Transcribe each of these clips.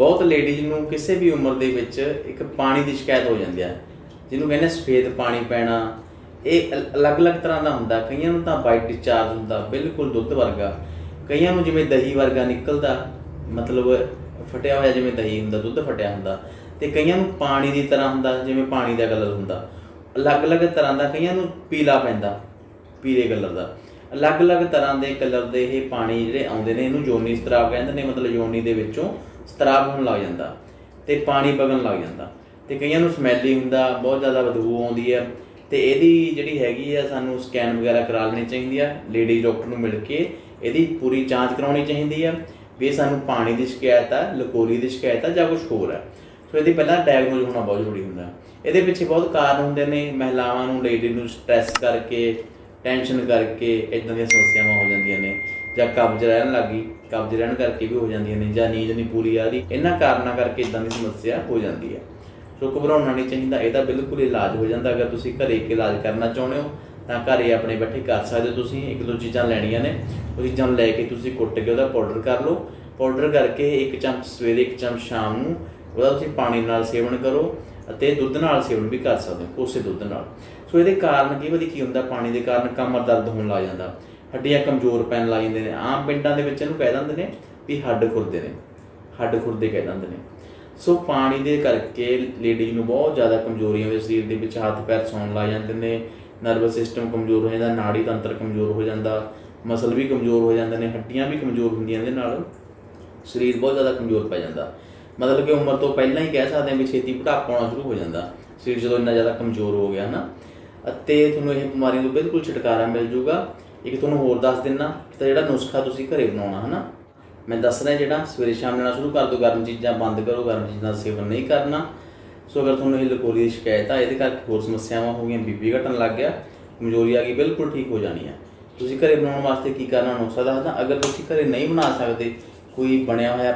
ਬਹੁਤ ਲੇਡੀਜ਼ ਨੂੰ ਕਿਸੇ ਵੀ ਉਮਰ ਦੇ ਵਿੱਚ ਇੱਕ ਪਾਣੀ ਦੀ ਸ਼ਿਕਾਇਤ ਹੋ ਜਾਂਦੀ ਹੈ ਜਿਹਨੂੰ ਕਹਿੰਦੇ ਸਫੇਦ ਪਾਣੀ ਪੈਣਾ। ਇਹ ਅਲ- ਅਲੱਗ-ਅਲੱਗ ਤਰ੍ਹਾਂ ਦਾ ਹੁੰਦਾ। ਕਈਆਂ ਨੂੰ ਤਾਂ ਵਾਈਟ ਡਿਸਚਾਰਜ ਹੁੰਦਾ, ਬਿਲਕੁਲ ਦੁੱਧ ਵਰਗਾ। ਕਈਆਂ ਨੂੰ ਜਿਵੇਂ ਦਹੀਂ ਵਰਗਾ ਨਿਕਲਦਾ, ਮਤਲਬ ਫਟਿਆ ਹੋਇਆ ਜਿਵੇਂ ਦਹੀਂ ਹੁੰਦਾ, ਦੁੱਧ ਫਟਿਆ ਹੁੰਦਾ। ਤੇ ਕਈਆਂ ਨੂੰ ਪਾਣੀ ਦੀ ਤਰ੍ਹਾਂ ਹੁੰਦਾ, ਜਿਵੇਂ ਪਾਣੀ ਦਾ ਕਲਰ ਹੁੰਦਾ। ਅਲੱਗ-ਅਲੱਗ ਤਰ੍ਹਾਂ ਦਾ ਕਈਆਂ ਨੂੰ ਪੀਲਾ ਪੈਂਦਾ, ਪੀਲੇ ਕਲਰ ਦਾ। ਅਲੱਗ-ਅਲੱਗ ਤਰ੍ਹਾਂ ਦੇ ਕਲਰ ਦੇ ਇਹ ਪਾਣੀ ਜਿਹੜੇ ਆਉਂਦੇ ਨੇ, ਇਹਨੂੰ ਯੋਨੀ ਸਤਰਾਵ ਕਹਿੰਦੇ ਨੇ, ਮਤਲਬ ਯੋਨੀ ਦੇ ਵਿੱਚੋਂ ਸਤਰਾਵ ਹੋਣ ਲੱਗ ਜਾਂਦਾ ਤੇ ਪਾਣੀ ਵਗਣ ਲੱਗ ਜਾਂਦਾ ਤੇ ਕਈਆਂ ਨੂੰ ਸਮੈਲੀ ਹੁੰਦਾ, ਬਹੁਤ ਜ਼ਿਆਦਾ ਬਦਬੂ ਆਉਂਦੀ ਹੈ ਤੇ ਇਹਦੀ ਜਿਹੜੀ ਹੈਗੀ ਆ, ਸਾਨੂੰ ਸਕੈਨ ਵਗੈਰਾ ਕਰਾ ਲੈਣੀ ਚਾਹੀਦੀ ਆ ਲੇਡੀ ਡਾਕਟਰ ਨੂੰ ਮਿਲ ਕੇ ਇਹਦੀ ਪੂਰੀ ਜਾਂਚ ਕਰਾਉਣੀ ਚਾਹੀਦੀ ਆ ਵੀ ਸਾਨੂੰ ਪਾਣੀ ਦੀ ਸ਼ਿਕਾਇਤ ਆ, ਲਕੋਰੀ ਦੀ ਸ਼ਿਕਾਇਤ ਆ ਜਾਂ ਕੁਝ ਹੋਰ ਆ। ਸੋ ਇਹਦੀ ਪਹਿਲਾਂ ਡਾਇਗਨੋਜ਼ ਹੋਣਾ ਬਹੁਤ ਜ਼ਰੂਰੀ ਹੁੰਦਾ। ਇਹਦੇ ਪਿੱਛੇ ਬਹੁਤ ਕਾਰਨ ਹੁੰਦੇ ਨੇ, ਮਹਿਲਾਵਾਂ ਨੂੰ ਲੇਡੀ ਨੂੰ ਸਟ੍ਰੈਸ ਕਰਕੇ ਟੈਨਸ਼ਨ ਕਰਕੇ ਇਦਾਂ ਦੀਆਂ ਸਮੱਸਿਆਵਾਂ ਹੋ ਜਾਂਦੀਆਂ ਨੇ, ਜਾਂ ਕਬਜ਼ ਰਹਿਣ ਲੱਗੀ ਕਬਜ਼ ਰਹਿਣ ਕਰਕੇ ਵੀ ਹੋ ਜਾਂਦੀਆਂ ਨੇ, ਜਾਂ ਨੀਂਦ ਨਹੀਂ ਪੂਰੀ ਆ ਰਹੀ, ਇਹਨਾਂ ਕਾਰਨਾਂ ਕਰਕੇ ਇਦਾਂ ਦੀ ਸਮੱਸਿਆ ਹੋ ਜਾਂਦੀ ਹੈ। ਸੋ ਘਬਰਾਉਣਾ ਨਹੀਂ ਚਾਹੀਦਾ ਇਹਦਾ ਬਿਲਕੁਲ ਇਲਾਜ ਹੋ ਜਾਂਦਾ, ਅਗਰ ਤੁਸੀਂ ਘਰੇ ਇਲਾਜ ਕਰਨਾ ਚਾਹੁੰਦੇ ਹੋ, ਤਾਂ ਘਰੇ ਆਪਣੇ ਬੈਠੇ ਕਰ ਸਕਦੇ ਹੋ ਤੁਸੀਂ, ਇੱਕ ਦੋ ਚੀਜ਼ਾਂ ਲੈਣੀਆਂ ਨੇ, ਉਹ ਚੀਜ਼ਾਂ ਨੂੰ ਲੈ ਕੇ ਤੁਸੀਂ ਕੁੱਟ ਕੇ ਉਹਦਾ ਪਾਊਡਰ ਕਰ ਲਓ ਪਾਊਡਰ ਕਰਕੇ ਇੱਕ ਚਮਚ ਸਵੇਰੇ ਇੱਕ ਚਮਚ ਸ਼ਾਮ ਨੂੰ ਉਹਦਾ ਤੁਸੀਂ ਪਾਣੀ ਨਾਲ ਸੇਵਨ ਕਰੋ ਅਤੇ ਦੁੱਧ ਨਾਲ ਸੇਵਨ ਵੀ ਕਰ ਸਕਦੇ ਹੋ ਉਸੇ ਦੁੱਧ ਨਾਲ। ਸੋ ਇਹਦੇ ਕਾਰਨ ਕੀ ਵਧੀ ਕੀ ਹੁੰਦਾ? ਪਾਣੀ ਦੇ ਕਾਰਨ ਕਮਰ ਦਰਦ ਹੋਣ ਲੱਗ ਜਾਂਦਾ। ਹੱਡੀਆਂ ਕਮਜ਼ੋਰ ਪੈਣ ਲੱਗ ਜਾਂਦੇ ਨੇ। ਆਮ ਪਿੰਡਾਂ ਦੇ ਵਿੱਚ ਇਹਨੂੰ ਕਹਿ ਦਿੰਦੇ ਨੇ ਵੀ ਹੱਡ ਖੁਰਦੇ ਨੇ। ਹੱਡ ਖੁਰਦੇ ਕਹਿ ਦਿੰਦੇ ਨੇ। ਸੋ ਪਾਣੀ ਦੇ ਕਰਕੇ ਲੇਡੀ ਨੂੰ ਬਹੁਤ ਜ਼ਿਆਦਾ ਕਮਜ਼ੋਰੀਆਂ ਦੇ ਸਰੀਰ ਦੇ ਵਿੱਚ ਹੱਥ ਪੈਰ ਸੌਣ ਲੱਗ ਜਾਂਦੇ ਨੇ, ਨਰਵਸ ਸਿਸਟਮ ਕਮਜ਼ੋਰ ਹੋ ਜਾਂਦਾ, ਨਾੜੀ ਤੰਤਰ ਕਮਜ਼ੋਰ ਹੋ ਜਾਂਦਾ, ਮਸਲ ਵੀ ਕਮਜ਼ੋਰ ਹੋ ਜਾਂਦੇ ਨੇ, ਹੱਡੀਆਂ ਵੀ ਕਮਜ਼ੋਰ ਹੁੰਦੀਆਂ ਇਹਦੇ ਨਾਲ ਸਰੀਰ ਬਹੁਤ ਜ਼ਿਆਦਾ ਕਮਜ਼ੋਰ ਪੈ ਜਾਂਦਾ। ਮਤਲਬ ਕਿ ਉਮਰ ਤੋਂ ਪਹਿਲਾਂ ਹੀ ਕਹਿ ਸਕਦੇ ਹਾਂ ਵੀ ਛੇਤੀ ਬੁਢਾਪਾ ਆਉਣਾ ਸ਼ੁਰੂ ਹੋ ਜਾਂਦਾ। ਸਰੀਰ ਜਦੋਂ ਇੰਨਾ ਜ਼ਿਆਦਾ ਕਮਜ਼ੋਰ ਹੋ ਗਿਆ ਹਨਾ, ਅਤੇ ਤੁਹਾਨੂੰ ਇਹ ਬਿਮਾਰੀਆਂ ਤੋਂ ਬਿਲਕੁਲ ਛੁਟਕਾਰਾ ਮਿਲ ਜੂਗਾ। ਇੱਕ ਤੁਹਾਨੂੰ ਹੋਰ ਦੱਸ ਦਿੰਨਾ ਤਾਂ ਜਿਹੜਾ ਨੁਸਖਾ ਤੁਸੀਂ ਘਰੇ ਬਣਾਉਣਾ ਹਨਾ, ਮੈਂ ਦੱਸ ਰਿਹਾ ਜਿਹੜਾ ਸਵੇਰੇ ਸ਼ਾਮ ਲੈਣਾ ਸ਼ੁਰੂ ਕਰ ਦਿਓ ਗਰਮ ਚੀਜ਼ਾਂ ਬੰਦ ਕਰੋ, ਗਰਮ ਚੀਜ਼ਾਂ ਦਾ ਸੇਵਨ ਨਹੀਂ ਕਰਨਾ। ਸੋ ਅਗਰ ਤੁਹਾਨੂੰ ਇਹ ਲਕੋਰੀ ਦੀ ਸ਼ਿਕਾਇਤ ਆ, ਇਹਦੇ ਕਰਕੇ ਹੋਰ ਸਮੱਸਿਆਵਾਂ ਹੋ ਗਈਆਂ, ਬੀਪੀ ਘਟਣ ਲੱਗ ਗਿਆ, ਕਮਜ਼ੋਰੀ ਆ ਗਈ, ਬਿਲਕੁਲ ਠੀਕ ਹੋ ਜਾਣੀ ਆ। ਤੁਸੀਂ ਘਰੇ ਬਣਾਉਣ ਵਾਸਤੇ ਕੀ ਕਰਨਾ, ਨੁਸਖਾ ਦੱਸਦਾ। ਅਗਰ ਤੁਸੀਂ ਘਰੇ ਨਹੀਂ ਬਣਾ ਸਕਦੇ, ਕੋਈ ਬਣਿਆ ਹੋਇਆ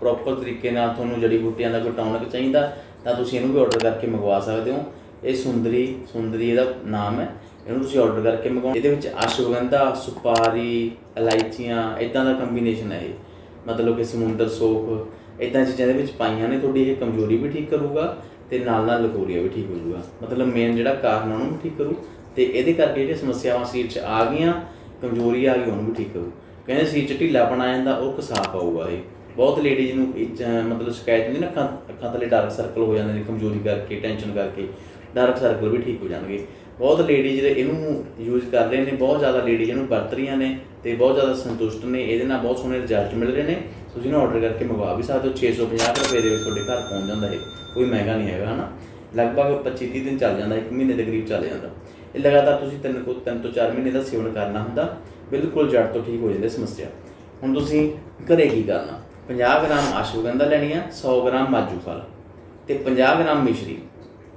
ਪ੍ਰੋਪਰ ਤਰੀਕੇ ਨਾਲ ਤੁਹਾਨੂੰ ਜੜੀ ਬੂਟੀਆਂ ਦਾ ਕੋਈ ਟੌਨਿਕ ਚਾਹੀਦਾ, ਤਾਂ ਤੁਸੀਂ ਇਹਨੂੰ ਵੀ ਆਰਡਰ ਕਰਕੇ ਮੰਗਵਾ ਸਕਦੇ ਹੋ। ਇਹ ਸੁੰਦਰੀ ਸੁੰਦਰੀ ਇਹਦਾ ਨਾਮ ਹੈ। ਇਹਨੂੰ ਤੁਸੀਂ ਆਰਡਰ ਕਰਕੇ ਮੰਗਵਾਓ। ਇਹਦੇ ਵਿੱਚ ਅਸ਼ਵਗੰਧਾ, ਸੁਪਾਰੀ, ਇਲਾਇਚੀਆਂ ਇਦਾਂ ਦਾ ਕੰਬੀਨੇਸ਼ਨ ਹੈ ਇਹ। ਮਤਲਬ ਕਿ ਸਮੁੰਦਰ ਸੋਪ ਇਦਾਂ ਚੀਜ਼ਾਂ ਦੇ ਵਿੱਚ ਪਾਈਆਂ ਨੇ, ਤੁਹਾਡੀ ਇਹ ਕਮਜ਼ੋਰੀ ਵੀ ਠੀਕ ਕਰੂਗਾ ਤੇ ਨਾਲ ਨਾਲ ਲਕੋਰੀਆ ਵੀ ਠੀਕ ਹੋ ਜਾਊਗਾ ਮਤਲਬ ਮੇਨ ਜਿਹੜਾ ਕਾਰਨ ਉਹਨੂੰ ਵੀ ਠੀਕ ਕਰੂ ਤੇ ਇਹਦੇ ਕਰਕੇ ਜਿਹੜੀਆਂ ਸਮੱਸਿਆਵਾਂ ਸਰੀਰ 'ਚ ਆ ਗਈਆਂ, ਕਮਜ਼ੋਰੀ ਆ ਗਈ, ਉਹਨੂੰ ਵੀ ਠੀਕ ਕਰੂ। ਕਹਿੰਦੇ ਸਰੀਰ 'ਚ ਢਿੱਲਾਪਣ ਆ ਜਾਂਦਾ, ਉਹ ਕਸਾਫ ਆਊਗਾ ਇਹ। ਬਹੁਤ ਲੇਡੀਜ਼ ਨੂੰ ਇਹ ਮਤਲਬ ਸ਼ਿਕਾਇਤ ਹੁੰਦੀ ਨਾ, ਅੱਖਾਂ ਅੱਖਾਂ ਥੱਲੇ ਡਾਰਕ ਸਰਕਲ ਹੋ ਜਾਂਦੇ ਨੇ, ਕਮਜ਼ੋਰੀ ਕਰਕੇ ਟੈਨਸ਼ਨ ਕਰਕੇ ਡਾਰਕ ਸਰਕਲ ਵੀ ਠੀਕ ਹੋ ਜਾਣਗੇ। ਬਹੁਤ ਲੇਡੀਜ਼ ਇਹਨੂੰ ਯੂਜ਼ ਕਰ ਰਹੇ ਨੇ, ਬਹੁਤ ਜ਼ਿਆਦਾ ਲੇਡੀਜ਼ ਇਹਨੂੰ ਵਰਤ ਰਹੀਆਂ ਨੇ ਤੇ ਬਹੁਤ ਜ਼ਿਆਦਾ ਸੰਤੁਸ਼ਟ ਨੇ, ਇਹਦੇ ਨਾਲ ਬਹੁਤ ਸੋਹਣੇ ਰਿਜ਼ਲਟ ਮਿਲ ਰਹੇ ਨੇ। ਤੁਸੀਂ ਇਹਨੂੰ ਆਰਡਰ ਕਰਕੇ ਮੰਗਵਾ ਵੀ ਸਕਦੇ ਹੋ 650 ਰੁਪਏ ਦੇ ਵਿੱਚ ਤੁਹਾਡੇ ਘਰ ਪਹੁੰਚ ਜਾਂਦਾ ਹੈ ਕੋਈ ਮਹਿੰਗਾ ਨਹੀਂ ਹੈਗਾ, ਹਨਾ? ਲਗਭਗ 25 30 ਦਿਨ ਚੱਲ ਜਾਂਦਾ, ਇੱਕ ਮਹੀਨੇ ਦੇ ਕਰੀਬ ਚੱਲ ਜਾਂਦਾ। ਇਹ ਲਗਾਤਾਰ ਤੁਸੀਂ ਤਿੰਨ ਕੋ, ਤਿੰਨ ਤੋਂ 4 ਮਹੀਨੇ ਦਾ ਸੇਵਨ ਕਰਨਾ ਹੁੰਦਾ, ਬਿਲਕੁਲ ਜੜ ਤੋਂ ਠੀਕ ਹੋ ਜਾਂਦੀ ਸਮੱਸਿਆ। ਹੁਣ ਤੁਸੀਂ ਘਰੇ ਕੀ ਕਰਨਾ? 50 ਗ੍ਰਾਮ ਆਸ਼ਵਗੰਧਾ ਲੈਣੀ ਆ 100 ਗ੍ਰਾਮ ਮਾਜੂ ਫਲ ਤੇ 50 ਗ੍ਰਾਮ ਮਿਸ਼ਰੀ।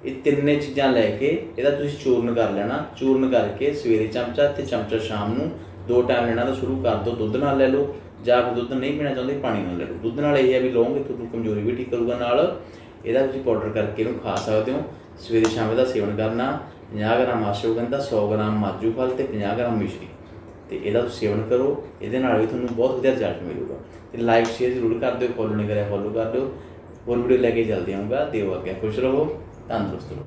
ਇਹ ਤਿੰਨੇ ਚੀਜ਼ਾਂ ਲੈ ਕੇ ਇਹਦਾ ਤੁਸੀਂ ਚੂਰਨ ਕਰ ਲੈਣਾ। ਚੂਰਨ ਕਰਕੇ ਸਵੇਰੇ ਚਮਚਾ ਤੇ ਚਮਚਾ ਸ਼ਾਮ ਨੂੰ ਦੋ ਟਾਈਮ ਲੈਣਾ ਤਾਂ ਸ਼ੁਰੂ ਕਰ ਦਿਓ ਦੁੱਧ ਨਾਲ ਲੈ ਲਓ। ਜਾਂ ਫਿਰ ਦੁੱਧ ਨਹੀਂ ਪੀਣਾ ਚਾਹੁੰਦੇ, ਪਾਣੀ ਨਾਲ ਲੈ ਲਓ। ਦੁੱਧ ਨਾਲ ਇਹ ਹੈ ਵੀ ਲਓਗੇ ਤੁਹਾਨੂੰ ਕਮਜ਼ੋਰੀ ਵੀ ਠੀਕ ਕਰੂਗਾ। ਨਾਲ ਇਹਦਾ ਤੁਸੀਂ ਪਾਊਡਰ ਕਰਕੇ ਇਹਨੂੰ ਖਾ ਸਕਦੇ ਹੋ। ਸਵੇਰੇ ਸ਼ਾਮ ਇਹਦਾ ਸੇਵਨ ਕਰਨਾ। 50 ਗ੍ਰਾਮ ਆਸ਼ਵਗੰਧਾ 100 ਗ੍ਰਾਮ ਮਾਜੂ ਫਲ ਤੇ 50 ਗ੍ਰਾਮ ਮਿਸ਼ਰੀ। ਤੇ ਇਹਦਾ ਤੁਸੀਂ ਸੇਵਨ ਕਰੋ, ਇਹਦੇ ਨਾਲ ਵੀ ਤੁਹਾਨੂੰ ਬਹੁਤ ਵਧੀਆ ਰਿਜ਼ਲਟ ਮਿਲੂਗਾ। ਤੇ ਲਾਈਕ ਸ਼ੇਅਰ ਜ਼ਰੂਰ ਕਰ ਦਿਓ ਫੋਲੋ ਨਹੀਂ ਕਰਿਆ ਫੋਲੋ ਕਰ ਦਿਓ। ਹੋਰ ਵੀਡੀਓ ਲੈ ਕੇ ਜਲਦੀ ਆਉਂਗਾ ਦਿਓ ਅੱਗੇ ਖੁਸ਼ ਰਹੋ, ਤੰਦਰੁਸਤ ਰਹੋ।